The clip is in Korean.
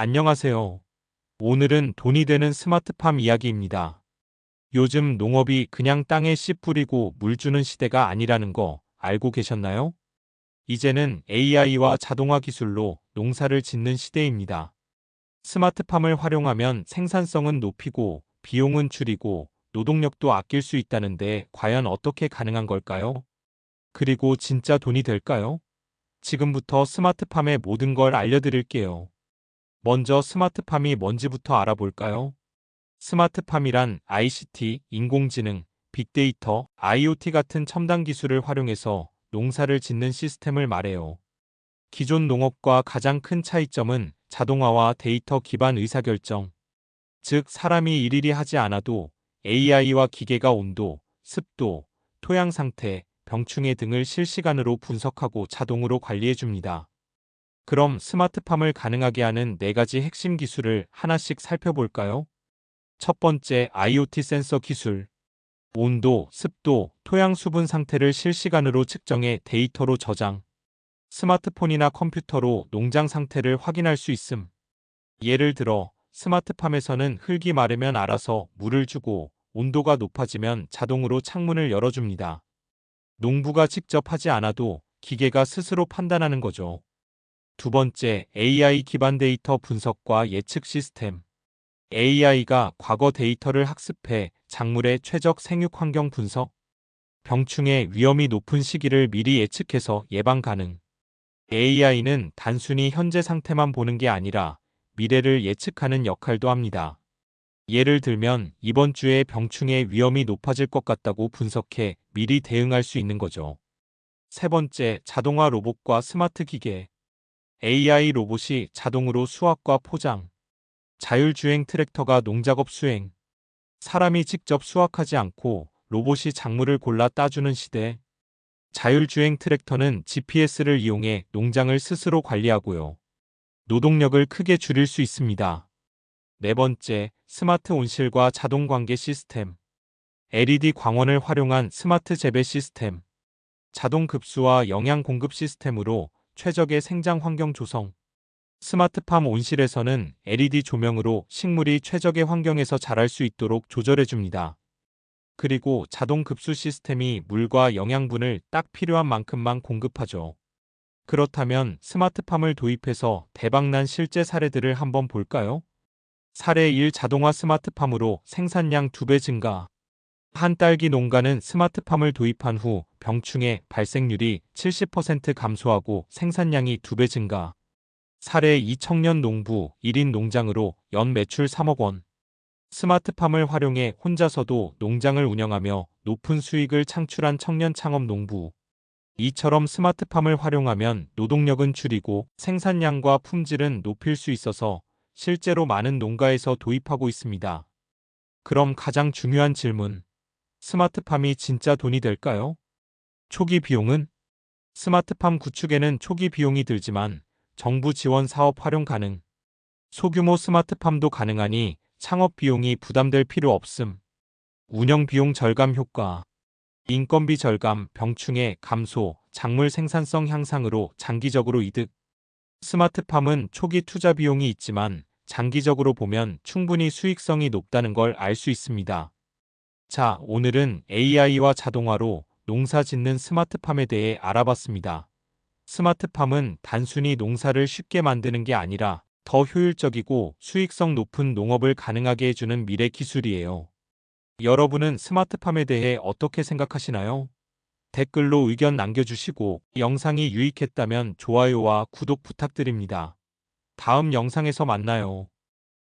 안녕하세요. 오늘은 돈이 되는 스마트팜 이야기입니다. 요즘 농업이 그냥 땅에 씨 뿌리고 물 주는 시대가 아니라는 거 알고 계셨나요? 이제는 AI와 자동화 기술로 농사를 짓는 시대입니다. 스마트팜을 활용하면 생산성은 높이고 비용은 줄이고 노동력도 아낄 수 있다는데 과연 어떻게 가능한 걸까요? 그리고 진짜 돈이 될까요? 지금부터 스마트팜의 모든 걸 알려드릴게요. 먼저 스마트팜이 뭔지부터 알아볼까요? 스마트팜이란 ICT, 인공지능, 빅데이터, IoT 같은 첨단 기술을 활용해서 농사를 짓는 시스템을 말해요. 기존 농업과 가장 큰 차이점은 자동화와 데이터 기반 의사결정, 즉 사람이 일일이 하지 않아도 AI와 기계가 온도, 습도, 토양 상태, 병충해 등을 실시간으로 분석하고 자동으로 관리해 줍니다. 그럼 스마트팜을 가능하게 하는 네 가지 핵심 기술을 하나씩 살펴볼까요? 첫 번째 IoT 센서 기술. 온도, 습도, 토양 수분 상태를 실시간으로 측정해 데이터로 저장. 스마트폰이나 컴퓨터로 농장 상태를 확인할 수 있음. 예를 들어 스마트팜에서는 흙이 마르면 알아서 물을 주고 온도가 높아지면 자동으로 창문을 열어줍니다. 농부가 직접 하지 않아도 기계가 스스로 판단하는 거죠. 두 번째, AI 기반 데이터 분석과 예측 시스템. AI가 과거 데이터를 학습해 작물의 최적 생육 환경 분석, 병충해 위험이 높은 시기를 미리 예측해서 예방 가능. AI는 단순히 현재 상태만 보는 게 아니라 미래를 예측하는 역할도 합니다. 예를 들면 이번 주에 병충해 위험이 높아질 것 같다고 분석해 미리 대응할 수 있는 거죠. 세 번째, 자동화 로봇과 스마트 기계. AI 로봇이 자동으로 수확과 포장, 자율주행 트랙터가 농작업 수행, 사람이 직접 수확하지 않고 로봇이 작물을 골라 따주는 시대. 자율주행 트랙터는 GPS를 이용해 농장을 스스로 관리하고요. 노동력을 크게 줄일 수 있습니다. 네 번째, 스마트 온실과 자동 관계 시스템. LED 광원을 활용한 스마트 재배 시스템. 자동 급수와 영양 공급 시스템으로 최적의 생장 환경 조성. 스마트팜 온실에서는 LED 조명으로 식물이 최적의 환경에서 자랄 수 있도록 조절해 줍니다. 그리고 자동 급수 시스템이 물과 영양분을 딱 필요한 만큼만 공급하죠. 그렇다면 스마트팜을 도입해서 대박난 실제 사례들을 한번 볼까요? 사례 1 자동화 스마트팜으로 생산량 2배 증가. 한 딸기 농가는 스마트팜을 도입한 후 병충해 발생률이 70% 감소하고 생산량이 2배 증가. 사례 2 청년 농부 1인 농장으로 연 매출 3억 원. 스마트팜을 활용해 혼자서도 농장을 운영하며 높은 수익을 창출한 청년 창업 농부. 이처럼 스마트팜을 활용하면 노동력은 줄이고 생산량과 품질은 높일 수 있어서 실제로 많은 농가에서 도입하고 있습니다. 그럼 가장 중요한 질문. 스마트팜이 진짜 돈이 될까요? 초기 비용은? 스마트팜 구축에는 초기 비용이 들지만 정부 지원 사업 활용 가능. 소규모 스마트팜도 가능하니 창업 비용이 부담될 필요 없음. 운영 비용 절감 효과. 인건비 절감, 병충해 감소, 작물 생산성 향상으로 장기적으로 이득. 스마트팜은 초기 투자 비용이 있지만 장기적으로 보면 충분히 수익성이 높다는 걸 알 수 있습니다. 자, 오늘은 AI와 자동화로 농사 짓는 스마트팜에 대해 알아봤습니다. 스마트팜은 단순히 농사를 쉽게 만드는 게 아니라 더 효율적이고 수익성 높은 농업을 가능하게 해주는 미래 기술이에요. 여러분은 스마트팜에 대해 어떻게 생각하시나요? 댓글로 의견 남겨주시고 영상이 유익했다면 좋아요와 구독 부탁드립니다. 다음 영상에서 만나요.